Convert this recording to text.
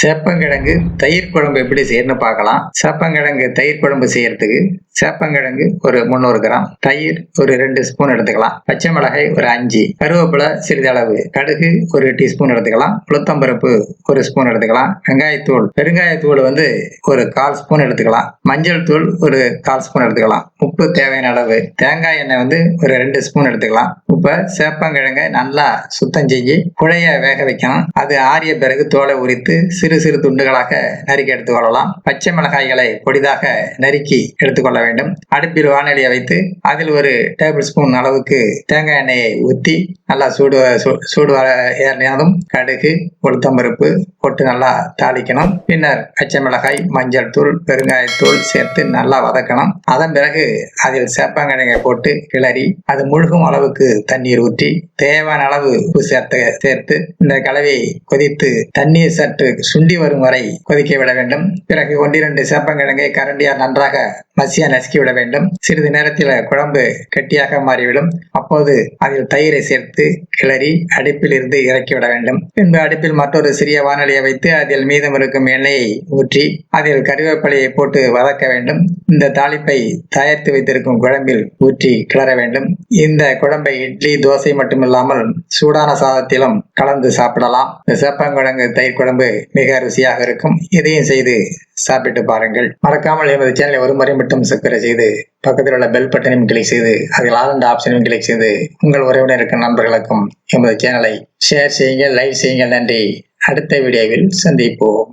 சேப்பங்கிழங்கு தயிர் குழம்பு எப்படி செய்யணும்னு பார்க்கலாம். சேப்பங்கிழங்கு தயிர் குழம்பு செய்யறதுக்கு சேப்பங்கிழங்கு ஒரு முந்நூறு கிராம். தயிர் ஒரு ரெண்டு ஸ்பூன் எடுத்துக்கலாம். பச்சை மிளகாய் ஒரு அஞ்சு. கருவேப்பிலை சிறிதளவு. கடுகு ஒரு டீஸ்பூன் எடுத்துக்கலாம். உளுத்தம்பருப்பு ஒரு ஸ்பூன் எடுத்துக்கலாம். வெங்காயத்தூள். பெருங்காயத்தூள் வந்து ஒரு கால் ஸ்பூன் எடுத்துக்கலாம். மஞ்சள் தூள் ஒரு கால் ஸ்பூன் எடுத்துக்கலாம். உப்பு தேவையான அளவு. தேங்காய் எண்ணெய் வந்து ஒரு ரெண்டு ஸ்பூன் எடுத்துக்கலாம். உப்பை சேப்பங்கிழங்கை நல்லா சுத்தம் செஞ்சு குழைய வேக வைக்கணும். அது ஆறிய பிறகு தோலை உரித்து சிறு சிறு துண்டுகளாக நறுக்கி எடுத்துக்கொள்ளலாம் பச்சை மிளகாய்களை பொடிதாக நறுக்கி எடுத்துக்கொள்ள வேண்டும். அடுப்பில் வானொலியை வைத்து அதில் ஒரு டேபிள் ஸ்பூன் அளவுக்கு தேங்காய் எண்ணெயை ஊற்றி நல்லா சூடு சூடு வர ஏறினதும் கடுகு உளுத்தம்பருப்பு போட்டு நல்லா தாளிக்கணும். பின்னர் பச்சை மிளகாய் மஞ்சள் தூள் பெருங்காயத்தூள் சேர்த்து நல்லா வதக்கணும். அதன் பிறகு அதில் சேப்பங்கிழங்கை போட்டு கிளறி அது முழுகும் அளவுக்கு தண்ணீர் ஊற்றி தேவையான அளவு உப்பு சேர்த்து சேர்த்து இந்த கலவையை கொதித்து தண்ணீர் சற்று சுண்டி வரும் வரை கொதிக்க விட வேண்டும். பிறகு ஒன்றிரண்டு சேப்பங்கிழங்கை கரண்டியால் நன்றாக மசியான நசுக்கிவிட வேண்டும். சிறிது நேரத்தில் குழம்பு கெட்டியாக மாறிவிடும். அப்போது அதில் தயிரை சேர்த்து கிளறி அடுப்பில் இருந்து இறக்கி விட வேண்டும். பின்பு அடுப்பில் மற்றொரு சிறிய வானொலியை வைத்து அதில் மீதம் இருக்கும் எண்ணெயை ஊற்றி அதில் கறிவேப்பிலையை போட்டு வதக்க வேண்டும். இந்த தாளிப்பை தயாரித்து வைத்திருக்கும் குழம்பில் ஊற்றி கிளற வேண்டும். இந்த குழம்பை இட்லி தோசை மட்டுமில்லாமல் சூடான சாதத்திலும் கலந்து சாப்பிடலாம். இந்த சேப்பங்குழங்கு தயிர் குழம்பு மிக ருசியாக இருக்கும். இதையும் செய்து சாப்பிட்டு பாருங்கள். மறக்காமல் எமது சேனலை ஒரு முறை மட்டும் சப்ஸ்கிரைப் செய்து பக்கத்தில் உள்ள பெல் பட்டனையும் கிளிக் செய்து அதில் ஆல் என்ற ஆப்ஷனையும் கிளிக் செய்து உங்கள் உறவினருக்கும் நண்பர்களுக்கும் எமது சேனலை ஷேர் செய்யுங்கள் லைக் செய்யுங்கள் நன்றி. அடுத்த வீடியோவில் சந்திப்போம்.